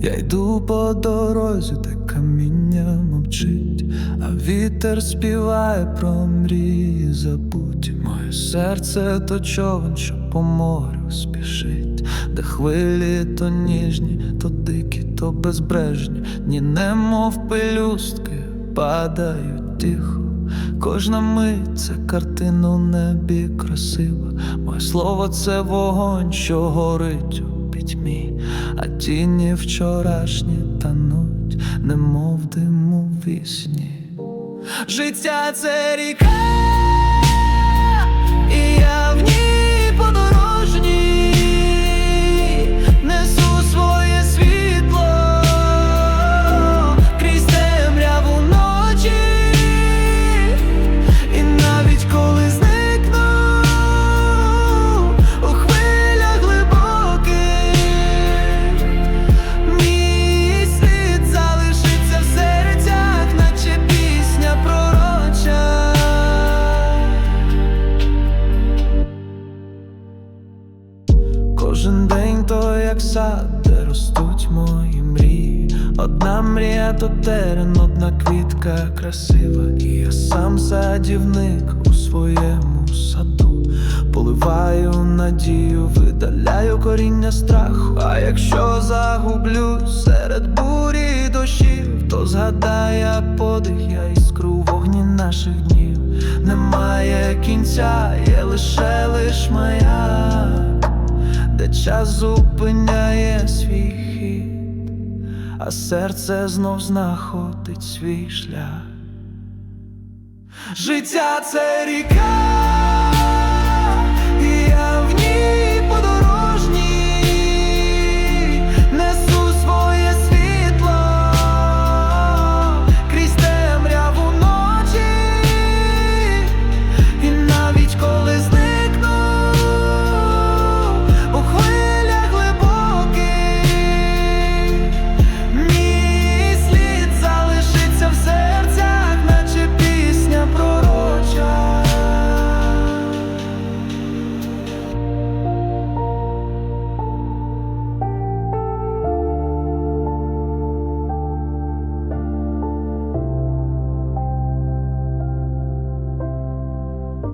Я йду по дорозі, де каміння мовчить, а вітер співає про мрії забуті. Моє серце то човен, що по морю спішить, де хвилі то ніжні, то дикі, то безбрежні, ні немов пелюстки падають тихо. Кожна мить це картина у небі красива. Моє слово це вогонь, що горить пітьмі, а тіні вчорашні тануть, немов диму вісні. Життя це ріка, сад, де ростуть мої мрії. Одна мрія то терен, одна квітка красива. І я сам садівник у своєму саду. Поливаю надію, видаляю коріння страху. А якщо загублю серед бурі дощів, то згадай я подих, я іскру вогні наших днів. Немає кінця, є лише лиш маяк де час зупиняє свій хід, а серце знов знаходить свій шлях. Життя це ріка,